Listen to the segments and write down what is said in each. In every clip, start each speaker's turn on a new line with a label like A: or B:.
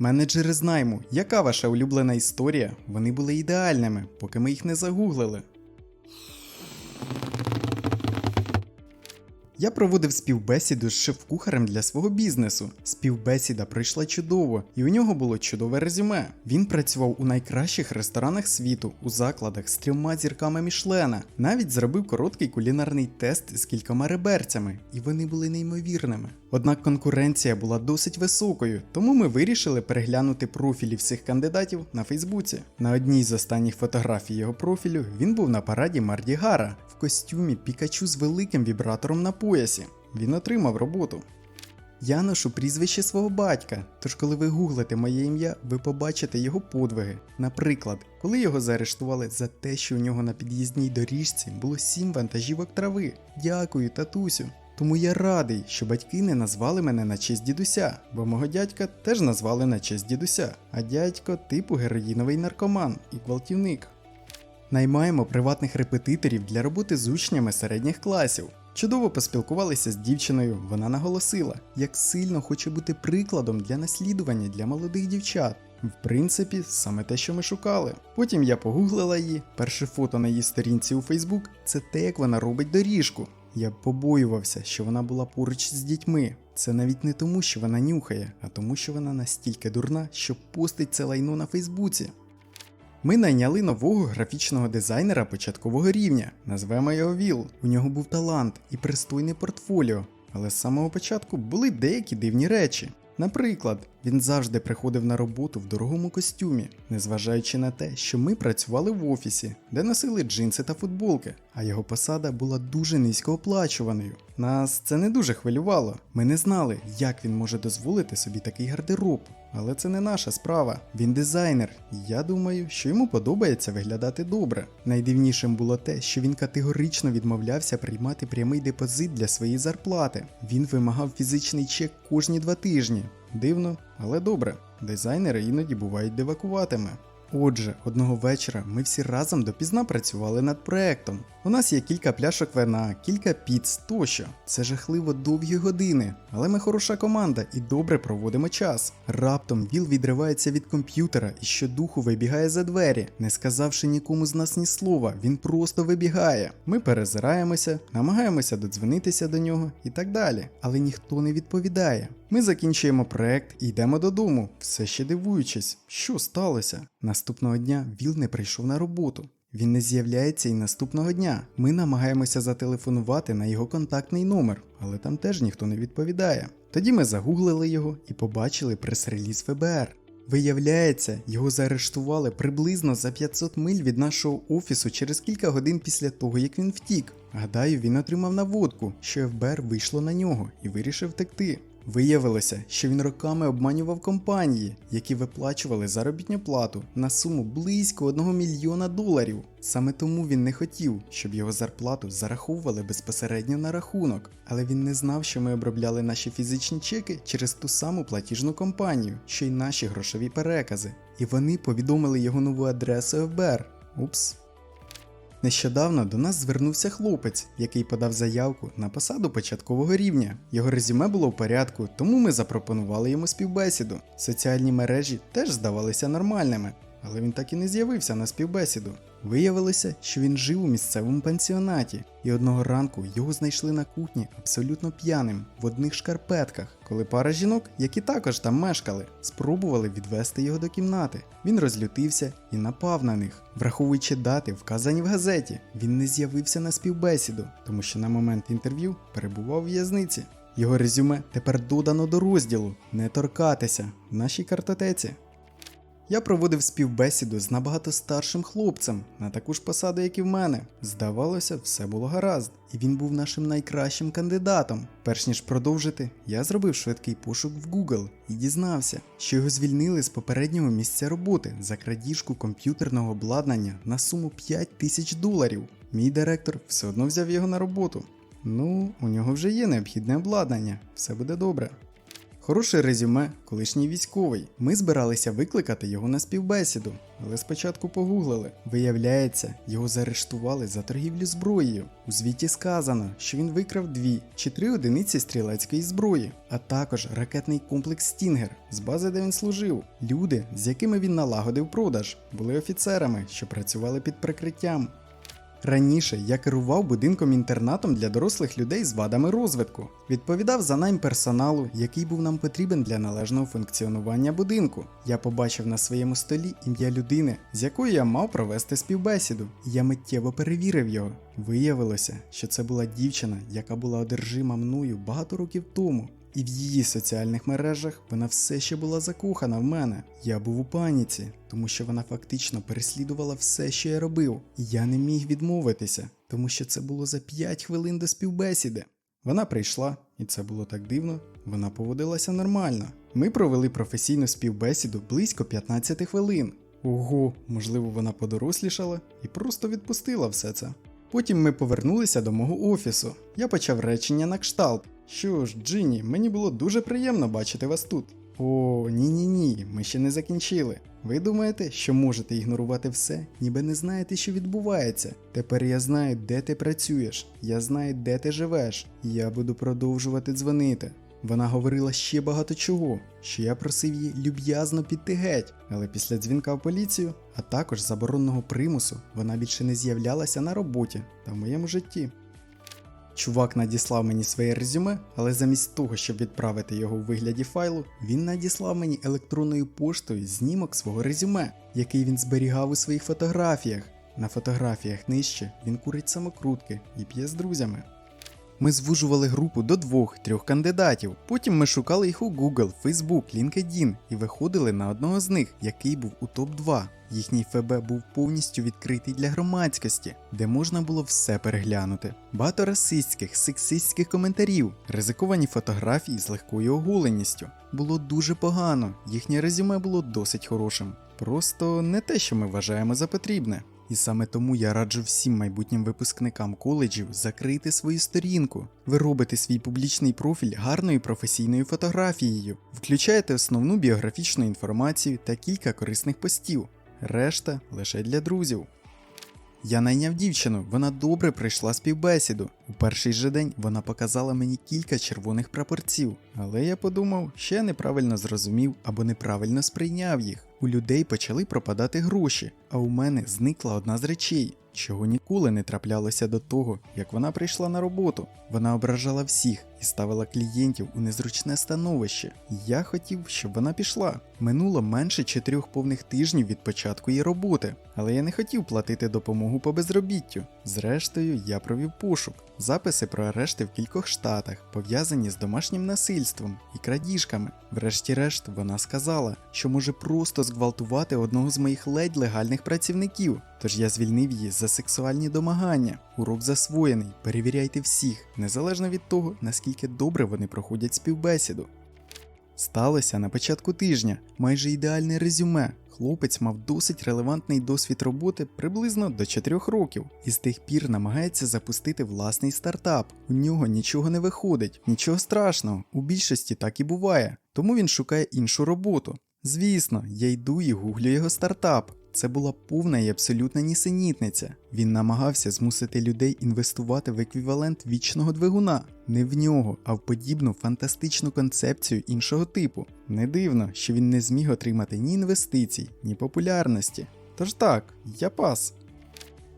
A: Менеджери з найму, яка ваша улюблена історія? Вони були ідеальними, поки ми їх не загуглили. Я проводив співбесіду з шеф-кухарем для свого бізнесу. Співбесіда пройшла чудово, і у нього було чудове резюме. Він працював у найкращих ресторанах світу, у закладах з трьома зірками Мішлена. Навіть зробив короткий кулінарний тест з кількома реберцями, і вони були неймовірними. Однак конкуренція була досить високою, тому ми вирішили переглянути профілі всіх кандидатів на Фейсбуці. На одній з останніх фотографій його профілю він був на параді Марді Гара в костюмі Пікачу з великим вібратором на поясі. Він отримав роботу. Я ношу прізвище свого батька, тож коли ви гуглите моє ім'я, ви побачите його подвиги. Наприклад, коли його заарештували за те, що у нього на під'їзній доріжці було сім вантажівок трави. Дякую, татусю. Тому я радий, що батьки не назвали мене на честь дідуся, бо мого дядька теж назвали на честь дідуся, а дядько типу героїновий наркоман і гвалтівник. Наймаємо приватних репетиторів для роботи з учнями середніх класів. Чудово поспілкувалися з дівчиною, вона наголосила, як сильно хоче бути прикладом для наслідування для молодих дівчат. В принципі, саме те, що ми шукали. Потім я погуглила її. Перше фото на її сторінці у Фейсбук це те, як вона робить доріжку. Я побоювався, що вона була поруч з дітьми. Це навіть не тому, що вона нюхає, а тому, що вона настільки дурна, що постить це лайно на Фейсбуці. Ми найняли нового графічного дизайнера початкового рівня, назвемо його Віл. У нього був талант і пристойне портфоліо, але з самого початку були деякі дивні речі. Наприклад, він завжди приходив на роботу в дорогому костюмі, незважаючи на те, що ми працювали в офісі, де носили джинси та футболки, а його посада була дуже низькооплачуваною. Нас це не дуже хвилювало. Ми не знали, як він може дозволити собі такий гардероб. Але це не наша справа. Він дизайнер, і я думаю, що йому подобається виглядати добре. Найдивнішим було те, що він категорично відмовлявся приймати прямий депозит для своєї зарплати. Він вимагав фізичний чек кожні два тижні. Дивно, але добре. Дизайнери іноді бувають дивакуватими. Отже, одного вечора ми всі разом допізна працювали над проектом. У нас є кілька пляшок вина, кілька піц тощо. Це жахливо довгі години, але ми хороша команда і добре проводимо час. Раптом Віл відривається від комп'ютера і щодуху вибігає за двері, не сказавши нікому з нас ні слова, він просто вибігає. Ми перезираємося, намагаємося додзвонитися до нього і так далі, але ніхто не відповідає. Ми закінчуємо проект і йдемо додому, все ще дивуючись, що сталося. Наступного дня Віл не прийшов на роботу. Він не з'являється і наступного дня. Ми намагаємося зателефонувати на його контактний номер, але там теж ніхто не відповідає. Тоді ми загуглили його і побачили прес-реліз ФБР. Виявляється, його заарештували приблизно за 500 миль від нашого офісу через кілька годин після того, як він втік. Гадаю, він отримав наводку, що ФБР вийшло на нього і вирішив втекти. Виявилося, що він роками обманював компанії, які виплачували заробітну плату на суму близько 1 мільйона доларів. Саме тому він не хотів, щоб його зарплату зараховували безпосередньо на рахунок, але він не знав, що ми обробляли наші фізичні чеки через ту саму платіжну компанію, що й наші грошові перекази. І вони повідомили його нову адресу ФБР. Упс. Нещодавно до нас звернувся хлопець, який подав заявку на посаду початкового рівня. Його резюме було в порядку, тому ми запропонували йому співбесіду. Соціальні мережі теж здавалися нормальними, але він так і не з'явився на співбесіду. Виявилося, що він жив у місцевому пансіонаті, і одного ранку його знайшли на кухні абсолютно п'яним в одних шкарпетках, коли пара жінок, які також там мешкали, спробували відвести його до кімнати. Він розлютився і напав на них. Враховуючи дати, вказані в газеті, він не з'явився на співбесіду, тому що на момент інтерв'ю перебував у в'язниці. Його резюме тепер додано до розділу Не торкатися в нашій картотеці. Я проводив співбесіду з набагато старшим хлопцем на таку ж посаду, як і в мене. Здавалося, все було гаразд, і він був нашим найкращим кандидатом. Перш ніж продовжити, я зробив швидкий пошук в Google і дізнався, що його звільнили з попереднього місця роботи за крадіжку комп'ютерного обладнання на суму 5 тисяч доларів. Мій директор все одно взяв його на роботу. Ну, у нього вже є необхідне обладнання, все буде добре. Хороше резюме, колишній військовий. Ми збиралися викликати його на співбесіду, але спочатку погуглили. Виявляється, його заарештували за торгівлю зброєю. У звіті сказано, що він викрав дві чи три одиниці стрілецької зброї, а також ракетний комплекс Стінгер з бази, де він служив. Люди, з якими він налагодив продаж, були офіцерами, що працювали під прикриттям. Раніше я керував будинком-інтернатом для дорослих людей з вадами розвитку, відповідав за найм персоналу, який був нам потрібен для належного функціонування будинку. Я побачив на своєму столі ім'я людини, з якою я мав провести співбесіду, і я миттєво перевірив його. Виявилося, що це була дівчина, яка була одержима мною багато років тому. І в її соціальних мережах вона все ще була закохана в мене. Я був у паніці, тому що вона фактично переслідувала все, що я робив, і я не міг відмовитися, тому що це було за 5 хвилин до співбесіди. Вона прийшла, і це було так дивно. Вона поводилася нормально. Ми провели професійну співбесіду близько 15 хвилин. Ого, можливо, вона подорослішала і просто відпустила все це. Потім ми повернулися до мого офісу. Я почав речення на кшталт. Що ж, Джині, мені було дуже приємно бачити вас тут. О, ні ні ні, ми ще не закінчили. Ви думаєте, що можете ігнорувати все, ніби не знаєте, що відбувається. Тепер я знаю, де ти працюєш, я знаю, де ти живеш, і я буду продовжувати дзвонити. Вона говорила ще багато чого, що я просив її люб'язно піти геть, але після дзвінка в поліцію, а також заборонного примусу, вона більше не з'являлася на роботі та в моєму житті. Чувак надіслав мені своє резюме, але замість того, щоб відправити його у вигляді файлу, він надіслав мені електронною поштою знімок свого резюме, який він зберігав у своїх фотографіях. На фотографіях нижче він курить самокрутки і п'є з друзями. Ми звужували групу до двох-трьох кандидатів. Потім ми шукали їх у Google, Facebook, LinkedIn і виходили на одного з них, який був у топ-2. Їхній ФБ був повністю відкритий для громадськості, де можна було все переглянути. Багато расистських, сексистських коментарів, ризиковані фотографії з легкою оголеністю. Було дуже погано, їхнє резюме було досить хорошим. Просто не те, що ми вважаємо за потрібне. І саме тому я раджу всім майбутнім випускникам коледжів закрити свою сторінку. Ви робите свій публічний профіль гарною професійною фотографією, включаєте основну біографічну інформацію та кілька корисних постів. Решта лише для друзів. Я найняв дівчину, вона добре пройшла співбесіду. У перший же день вона показала мені кілька червоних прапорців, але я подумав, я неправильно зрозумів або неправильно сприйняв їх. У людей почали пропадати гроші, а у мене зникла одна з речей, чого ніколи не траплялося до того, як вона прийшла на роботу. Вона ображала всіх і ставила клієнтів у незручне становище. Я хотів, щоб вона пішла. Минуло менше чотирьох повних тижнів від початку її роботи, але я не хотів платити допомогу по безробіттю. Зрештою, я провів пошук. Записи про арешти в кількох штатах, пов'язані з домашнім насильством і крадіжками. Врешті-решт, вона сказала, що може просто зґвалтувати одного з моїх ледь легальних працівників. Тож я звільнив її за сексуальні домагання. Урок засвоєний. Перевіряйте всіх, незалежно від того, наскільки добре вони проходять співбесіду. Сталося на початку тижня майже ідеальне резюме. Хлопець мав досить релевантний досвід роботи приблизно до 4 років і з тих пір намагається запустити власний стартап. У нього нічого не виходить, нічого страшного, у більшості так і буває, тому він шукає іншу роботу. Звісно, я йду і гуглю його стартап. Це була повна і абсолютна нісенітниця. Він намагався змусити людей інвестувати в еквівалент вічного двигуна, не в нього, а в подібну фантастичну концепцію іншого типу. Не дивно, що він не зміг отримати ні інвестицій, ні популярності. Тож так, я пас.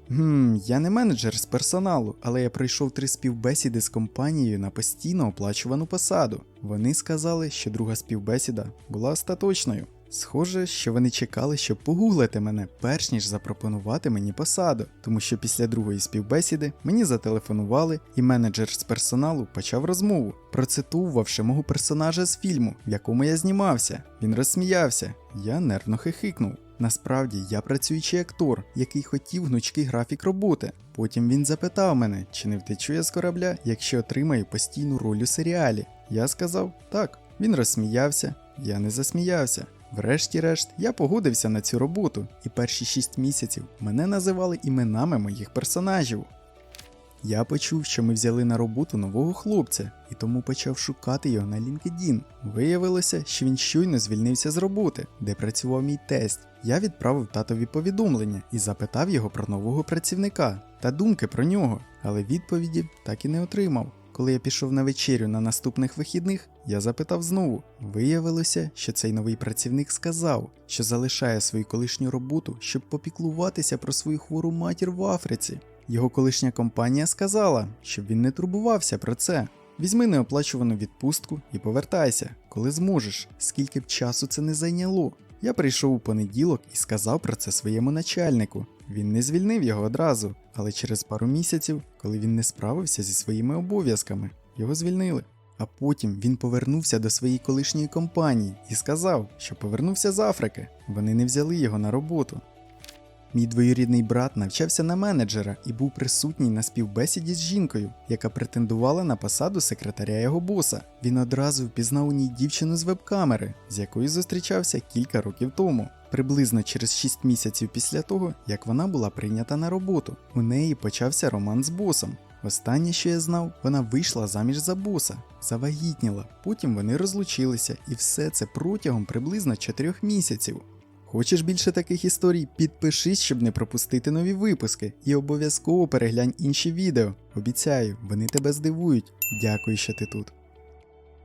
A: Гм, я не менеджер з персоналу, але я пройшов три співбесіди з компанією на постійно оплачувану посаду. Вони сказали, що друга співбесіда була остаточною. Схоже, що вони чекали, щоб погуглити мене, перш ніж запропонувати мені посаду, тому що після другої співбесіди мені зателефонували, і менеджер з персоналу почав розмову, процитувавши мого персонажа з фільму, в якому я знімався. Він розсміявся, я нервно хихикнув. Насправді я працюючий актор, який хотів гнучкий графік роботи. Потім він запитав мене, чи не втечу я з корабля, якщо отримаю постійну роль у серіалі. Я сказав так. Він розсміявся, я не засміявся. Врешті-решт, я погодився на цю роботу, і перші 6 місяців мене називали іменами моїх персонажів. Я почув, що ми взяли на роботу нового хлопця, і тому почав шукати його на LinkedIn. Виявилося, що він щойно звільнився з роботи, де працював мій тесть. Я відправив татові повідомлення і запитав його про нового працівника та думки про нього, але відповіді так і не отримав. Коли я пішов на вечерю на наступних вихідних, я запитав знову. Виявилося, що цей новий працівник сказав, що залишає свою колишню роботу, щоб попіклуватися про свою хвору матір в Африці. Його колишня компанія сказала, щоб він не турбувався про це. Візьми неоплачувану відпустку і повертайся, коли зможеш, скільки б часу це не зайняло. Я прийшов у понеділок і сказав про це своєму начальнику. Він не звільнив його одразу, але через пару місяців, коли він не справився зі своїми обов'язками, його звільнили. А потім він повернувся до своєї колишньої компанії і сказав, що повернувся з Африки. Вони не взяли його на роботу. Мій двоюрідний брат навчався на менеджера і був присутній на співбесіді з жінкою, яка претендувала на посаду секретаря його боса. Він одразу впізнав у ній дівчину з веб-камери, з якою зустрічався кілька років тому. Приблизно через 6 місяців після того, як вона була прийнята на роботу, у неї почався роман з босом. Останнє, що я знав, вона вийшла заміж за боса, завагітніла, потім вони розлучилися, і все це протягом приблизно 4 місяців. Хочеш більше таких історій? Підпишись, щоб не пропустити нові випуски, і обов'язково переглянь інші відео. Обіцяю, вони тебе здивують. Дякую, що ти тут.